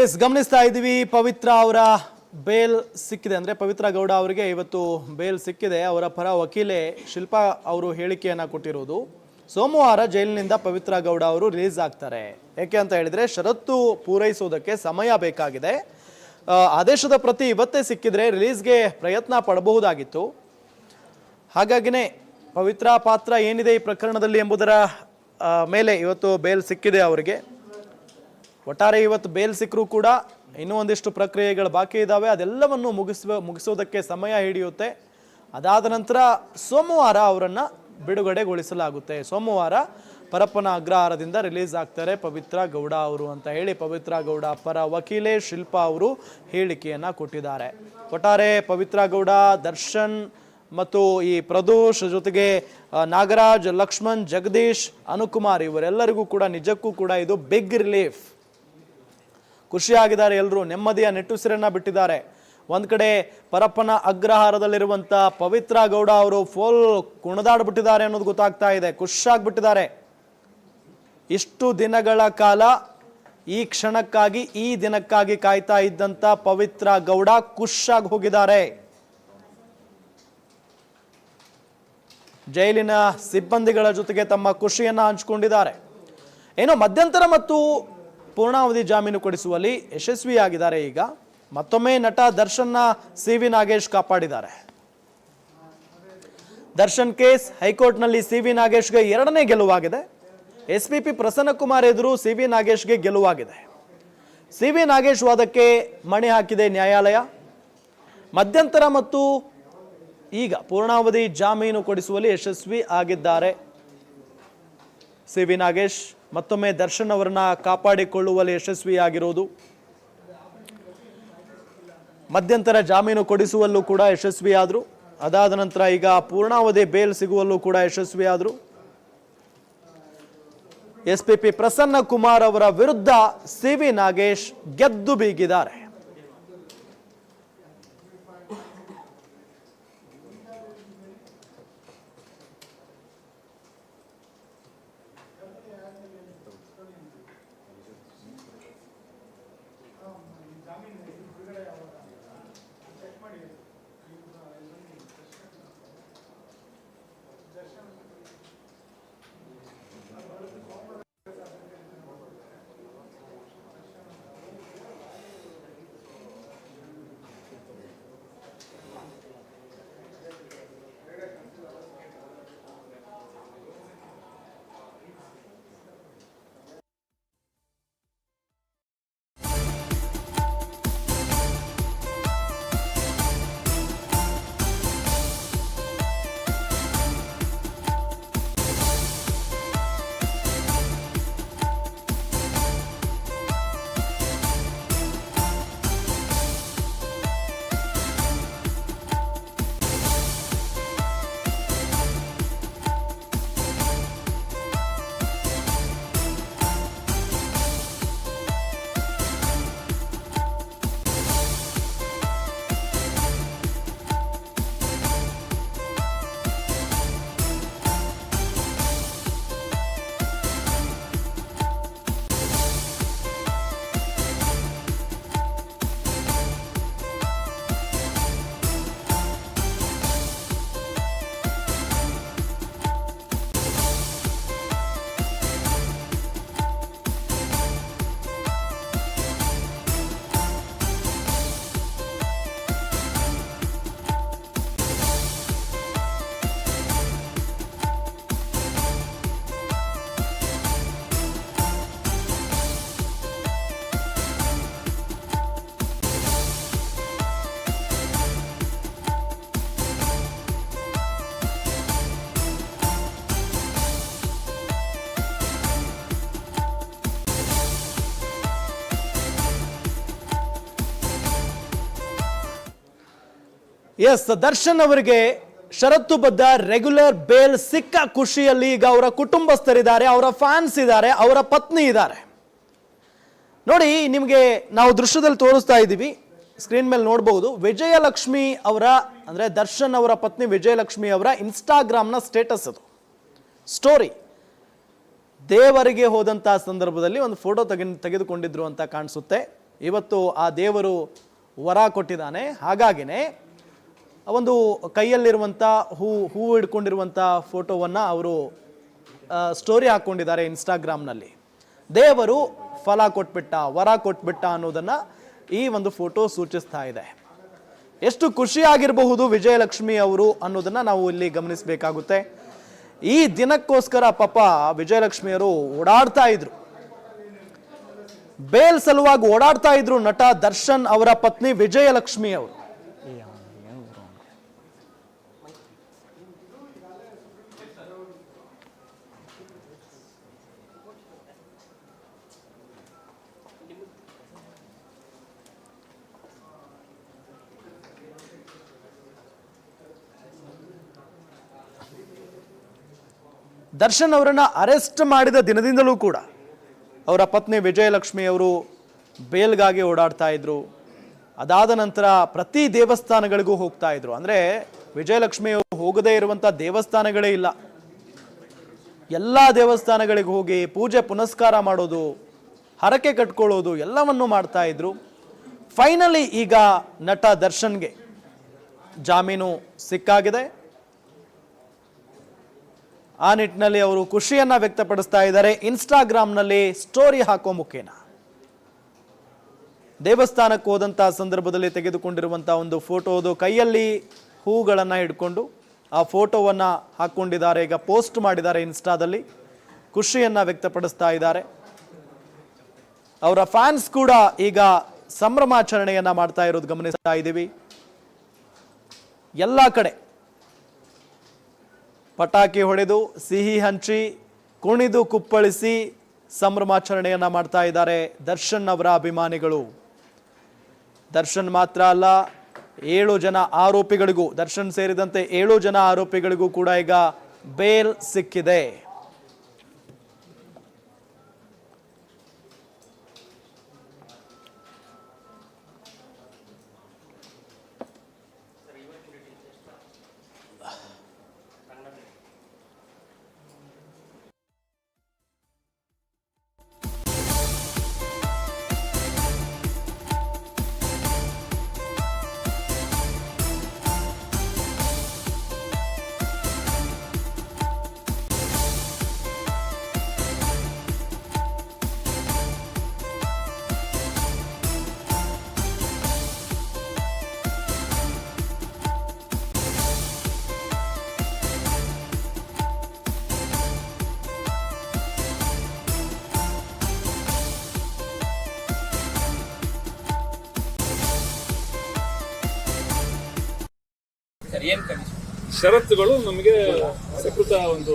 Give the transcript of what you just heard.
S, ಗಮನಿಸ್ತಾ ಇದ್ದೀವಿ. ಪವಿತ್ರ ಅವರ ಬೇಲ್ ಸಿಕ್ಕಿದೆ ಅಂದರೆ ಪವಿತ್ರ ಗೌಡ ಅವರಿಗೆ ಇವತ್ತು ಬೇಲ್ ಸಿಕ್ಕಿದೆ. ಅವರ ಪರ ವಕೀಲೆ ಶಿಲ್ಪಾ ಅವರು ಹೇಳಿಕೆಯನ್ನು ಕೊಟ್ಟಿರೋದು. ಸೋಮವಾರ ಜೈಲಿನಿಂದ ಪವಿತ್ರ ಗೌಡ ಅವರು ರಿಲೀಸ್ ಆಗ್ತಾರೆ. ಯಾಕೆ ಅಂತ ಹೇಳಿದರೆ ಷರತ್ತು ಪೂರೈಸುವುದಕ್ಕೆ ಸಮಯ ಬೇಕಾಗಿದೆ. ಆದೇಶದ ಪ್ರತಿ ಇವತ್ತೇ ಸಿಕ್ಕಿದರೆ ರಿಲೀಸ್ಗೆ ಪ್ರಯತ್ನ ಪಡಬಹುದಾಗಿತ್ತು. ಹಾಗಾಗಿನೇ ಪವಿತ್ರ ಪಾತ್ರ ಏನಿದೆ ಈ ಪ್ರಕರಣದಲ್ಲಿ ಎಂಬುದರ ಮೇಲೆ ಇವತ್ತು ಬೇಲ್ ಸಿಕ್ಕಿದೆ ಅವರಿಗೆ. ಒಟ್ಟಾರೆ ಇವತ್ತು ಬೇಲ್ ಸಿಕ್ಕರೂ ಕೂಡ ಇನ್ನೂ ಒಂದಿಷ್ಟು ಪ್ರಕ್ರಿಯೆಗಳು ಬಾಕಿ ಇದ್ದಾವೆ ಅದೆಲ್ಲವನ್ನು ಮುಗಿಸುವ, ಮುಗಿಸೋದಕ್ಕೆ ಸಮಯ ಹಿಡಿಯುತ್ತೆ. ಅದಾದ ನಂತರ ಸೋಮವಾರ ಅವರನ್ನು ಬಿಡುಗಡೆಗೊಳಿಸಲಾಗುತ್ತೆ. ಸೋಮವಾರ ಪರಪ್ಪನ ಅಗ್ರಹಾರದಿಂದ ರಿಲೀಸ್ ಆಗ್ತಾರೆ ಪವಿತ್ರ ಗೌಡ ಅವರು ಅಂತ ಹೇಳಿ. ಪವಿತ್ರ ಗೌಡ ಪರ ವಕೀಲೆ ಶಿಲ್ಪಾ ಅವರು ಹೇಳಿಕೆಯನ್ನು ಕೊಟ್ಟಿದ್ದಾರೆ. ಒಟ್ಟಾರೆ ಪವಿತ್ರ ಗೌಡ, ದರ್ಶನ್ ಮತ್ತು ಈ ಪ್ರದೋಷ್ ಜೊತೆಗೆ ನಾಗರಾಜ್, ಲಕ್ಷ್ಮಣ್, ಜಗದೀಶ್, ಅನುಕುಮಾರ್ ಇವರೆಲ್ಲರಿಗೂ ಕೂಡ ನಿಜಕ್ಕೂ ಕೂಡ ಇದು ಬಿಗ್ ರಿಲೀಫ್ ಖುಷಿಯಾಗಿದ್ದಾರೆ ಎಲ್ಲರೂ. ನೆಮ್ಮದಿಯ ನೆಟ್ಟುಸಿರನ್ನ ಬಿಟ್ಟಿದ್ದಾರೆ. ಒಂದು ಕಡೆ ಪರಪ್ಪನ ಅಗ್ರಹಾರದಲ್ಲಿರುವಂಥ ಪವಿತ್ರ ಗೌಡ ಅವರು ಫುಲ್ ಕುಣಿದಾಡ್ಬಿಟ್ಟಿದ್ದಾರೆ ಅನ್ನೋದು ಗೊತ್ತಾಗ್ತಾ ಇದೆ. ಖುಷಿಯಾಗ್ಬಿಟ್ಟಿದ್ದಾರೆ. ಇಷ್ಟು ದಿನಗಳ ಕಾಲ ಈ ಕ್ಷಣಕ್ಕಾಗಿ, ಈ ದಿನಕ್ಕಾಗಿ ಕಾಯ್ತಾ ಇದ್ದಂಥ ಪವಿತ್ರ ಗೌಡ ಖುಷಾಗಿ ಹೋಗಿದ್ದಾರೆ. ಜೈಲಿನ ಸಿಬ್ಬಂದಿಗಳ ಜೊತೆಗೆ ತಮ್ಮ ಖುಷಿಯನ್ನ ಹಂಚಿಕೊಂಡಿದ್ದಾರೆ. ಏನೋ ಮಧ್ಯಂತರ ಮತ್ತು ಪೂರ್ಣಾವಧಿ ಜಾಮೀನು ಕೊಡಿಸುವಲ್ಲಿ ಯಶಸ್ವಿಯಾಗಿದ್ದಾರೆ ಈಗ. ಮತ್ತೊಮ್ಮೆ ನಟ ದರ್ಶನ್ನ ಸಿ ವಿ ನಾಗೇಶ್ ಕಾಪಾಡಿದ್ದಾರೆ. ದರ್ಶನ್ ಕೇಸ್ ಹೈಕೋರ್ಟ್ನಲ್ಲಿ ಸಿ ವಿ ನಾಗೇಶ್ಗೆ ಎರಡನೇ ಗೆಲುವಾಗಿದೆ. ಎಸ್ ಪಿ ಪಿ ಪ್ರಸನ್ನಕುಮಾರ್ ಎದುರು ಸಿ ವಿ ನಾಗೇಶ್ಗೆ ಗೆಲುವಾಗಿದೆ. ಸಿ ವಿ ನಾಗೇಶ್ ವಾದಕ್ಕೆ ಮಣೆ ಹಾಕಿದೆ ನ್ಯಾಯಾಲಯ. ಮಧ್ಯಂತರ ಮತ್ತು ಈಗ ಪೂರ್ಣಾವಧಿ ಜಾಮೀನು ಕೊಡಿಸುವಲ್ಲಿ ಯಶಸ್ವಿ ಆಗಿದ್ದಾರೆ. ಸಿ ವಿ ನಾಗೇಶ್ ಮತ್ತೊಮ್ಮೆ ದರ್ಶನ್ ಅವರನ್ನ ಕಾಪಾಡಿಕೊಳ್ಳುವಲ್ಲಿ ಯಶಸ್ವಿಯಾಗಿರೋದು. ಮಧ್ಯಂತರ ಜಾಮೀನು ಕೊಡಿಸುವಲ್ಲೂ ಕೂಡ ಯಶಸ್ವಿಯಾದರು. ಅದಾದ ನಂತರ ಈಗ ಪೂರ್ಣಾವಧಿ ಬೇಲ್ ಸಿಗುವಲ್ಲೂ ಕೂಡ ಯಶಸ್ವಿಯಾದರು. S P P Prasanna Kumar ಅವರ ವಿರುದ್ಧ ಸಿ ವಿ ನಾಗೇಶ್ ಗೆದ್ದು ಬೀಗಿದ್ದಾರೆ. தமிழ் விடுதலை செக் பண்ணி ಎಸ್ ದರ್ಶನ್ ಅವರಿಗೆ ಷರತ್ತುಬದ್ಧ ರೆಗ್ಯುಲರ್ ಬೇಲ್ ಸಿಕ್ಕ ಖುಷಿಯಲ್ಲಿ ಈಗ ಅವರ ಕುಟುಂಬಸ್ಥರಿದ್ದಾರೆ, ಅವರ ಫ್ಯಾನ್ಸ್ ಇದ್ದಾರೆ, ಅವರ ಪತ್ನಿ ಇದ್ದಾರೆ. ನೋಡಿ, ನಿಮಗೆ ನಾವು ದೃಶ್ಯದಲ್ಲಿ ತೋರಿಸ್ತಾ ಇದ್ದೀವಿ. ಸ್ಕ್ರೀನ್ ಮೇಲೆ ನೋಡಬಹುದು. ವಿಜಯಲಕ್ಷ್ಮಿ ಅವರ, ಅಂದರೆ ದರ್ಶನ್ ಅವರ ಪತ್ನಿ ವಿಜಯಲಕ್ಷ್ಮಿ ಅವರ ಇನ್ಸ್ಟಾಗ್ರಾಮ್ನ ಸ್ಟೇಟಸ್ ಅದು. ಸ್ಟೋರಿ ದೇವರಿಗೆ ಹೋದಂಥ ಸಂದರ್ಭದಲ್ಲಿ ಒಂದು ಫೋಟೋ ತೆಗೆ ತೆಗೆದುಕೊಂಡಿದ್ರು ಅಂತ ಕಾಣಿಸುತ್ತೆ. ಇವತ್ತು ಆ ದೇವರು ವರ ಕೊಟ್ಟಿದ್ದಾನೆ. ಹಾಗಾಗಿನೇ ಒಂದು ಕೈಯಲ್ಲಿರುವಂಥ ಹೂ ಹೂ ಹಿಡ್ಕೊಂಡಿರುವಂಥ ಫೋಟೋವನ್ನು ಅವರು ಸ್ಟೋರಿ ಹಾಕ್ಕೊಂಡಿದ್ದಾರೆ ಇನ್ಸ್ಟಾಗ್ರಾಮ್ನಲ್ಲಿ ದೇವರು ಫಲ ಕೊಟ್ಬಿಟ್ಟ, ವರ ಕೊಟ್ಬಿಟ್ಟ ಅನ್ನೋದನ್ನು ಈ ಒಂದು ಫೋಟೋ ಸೂಚಿಸ್ತಾ ಇದೆ. ಎಷ್ಟು ಖುಷಿಯಾಗಿರಬಹುದು ವಿಜಯಲಕ್ಷ್ಮಿ ಅವರು ಅನ್ನೋದನ್ನು ನಾವು ಇಲ್ಲಿ ಗಮನಿಸಬೇಕಾಗುತ್ತೆ. ಈ ದಿನಕ್ಕೋಸ್ಕರ ಪಾಪ ವಿಜಯಲಕ್ಷ್ಮಿಯವರು ಓಡಾಡ್ತಾ ಇದ್ರು. ಬೇಲ್ ಸಲುವಾಗಿ ಓಡಾಡ್ತಾ ಇದ್ರು ನಟ ದರ್ಶನ್ ಅವರ ಪತ್ನಿ ವಿಜಯಲಕ್ಷ್ಮಿ ಅವರು. ದರ್ಶನ್ ಅವರನ್ನು ಅರೆಸ್ಟ್ ಮಾಡಿದ ದಿನದಿಂದಲೂ ಕೂಡ ಅವರ ಪತ್ನಿ ವಿಜಯಲಕ್ಷ್ಮಿ ಅವರು ಬೇಲ್ಗಾಗಿ ಓಡಾಡ್ತಾ ಇದ್ರು. ಅದಾದ ನಂತರ ಪ್ರತಿ ದೇವಸ್ಥಾನಗಳಿಗೂ ಹೋಗ್ತಾ ಇದ್ರು. ಅಂದ್ರೆ ವಿಜಯಲಕ್ಷ್ಮಿ ಅವರು ಹೋಗದೇ ಇರುವಂಥ ದೇವಸ್ಥಾನಗಳೇ ಇಲ್ಲ. ಎಲ್ಲ ದೇವಸ್ಥಾನಗಳಿಗೆ ಹೋಗಿ ಪೂಜೆ ಪುನಸ್ಕಾರ ಮಾಡೋದು, ಹರಕೆ ಕಟ್ಕೊಳ್ಳೋದು ಎಲ್ಲವನ್ನು ಮಾಡ್ತಾ ಇದ್ರು. ಫೈನಲಿ ಈಗ ನಟ ದರ್ಶನ್ಗೆ ಜಾಮೀನು ಸಿಕ್ಕಾಗಿದೆ. ಆ ನಿಟ್ಟಿನಲ್ಲಿ ಅವರು ಖುಷಿಯನ್ನ ವ್ಯಕ್ತಪಡಿಸ್ತಾ ಇದ್ದಾರೆ. ಇನ್ಸ್ಟಾಗ್ರಾಮ್ನಲ್ಲಿ ಸ್ಟೋರಿ ಹಾಕೋ ಮುಖೇನ. ದೇವಸ್ಥಾನಕ್ಕೆ ಹೋದಂಥ ಸಂದರ್ಭದಲ್ಲಿ ತೆಗೆದುಕೊಂಡಿರುವಂಥ ಒಂದು ಫೋಟೋದು ಕೈಯಲ್ಲಿ ಹೂಗಳನ್ನು ಹಿಡ್ಕೊಂಡು ಆ ಫೋಟೋವನ್ನು ಹಾಕ್ಕೊಂಡಿದ್ದಾರೆ ಈಗ ಪೋಸ್ಟ್ ಮಾಡಿದ್ದಾರೆ ಇನ್ಸ್ಟಾದಲ್ಲಿ ಖುಷಿಯನ್ನ ವ್ಯಕ್ತಪಡಿಸ್ತಾ ಇದ್ದಾರೆ. ಅವರ ಫ್ಯಾನ್ಸ್ ಕೂಡ ಈಗ ಸಂಭ್ರಮಾಚರಣೆಯನ್ನ ಮಾಡ್ತಾ ಇರೋದು ಗಮನಿಸ್ತಾ ಇದ್ದೀವಿ. ಎಲ್ಲ ಕಡೆ ಪಟಾಕಿ ಹೊಡೆದು, ಸಿಹಿ ಹಂಚಿ, ಕುಣಿದು ಕುಪ್ಪಳಿಸಿ ಸಂಭ್ರಮಾಚರಣೆಯನ್ನು ಮಾಡ್ತಾ ಇದ್ದಾರೆ ದರ್ಶನ್ ಅವರ ಅಭಿಮಾನಿಗಳು. ದರ್ಶನ್ ಮಾತ್ರ ಅಲ್ಲ, ಏಳು ಜನ ಆರೋಪಿಗಳಿಗೂ, ದರ್ಶನ್ ಸೇರಿದಂತೆ ಏಳು ಜನ ಆರೋಪಿಗಳಿಗೂ ಕೂಡ ಈಗ ಬೇಲ್ ಸಿಕ್ಕಿದೆ. ಷರತ್ತುಗಳು ನಮಗೆ ಸಕೃತ ಒಂದು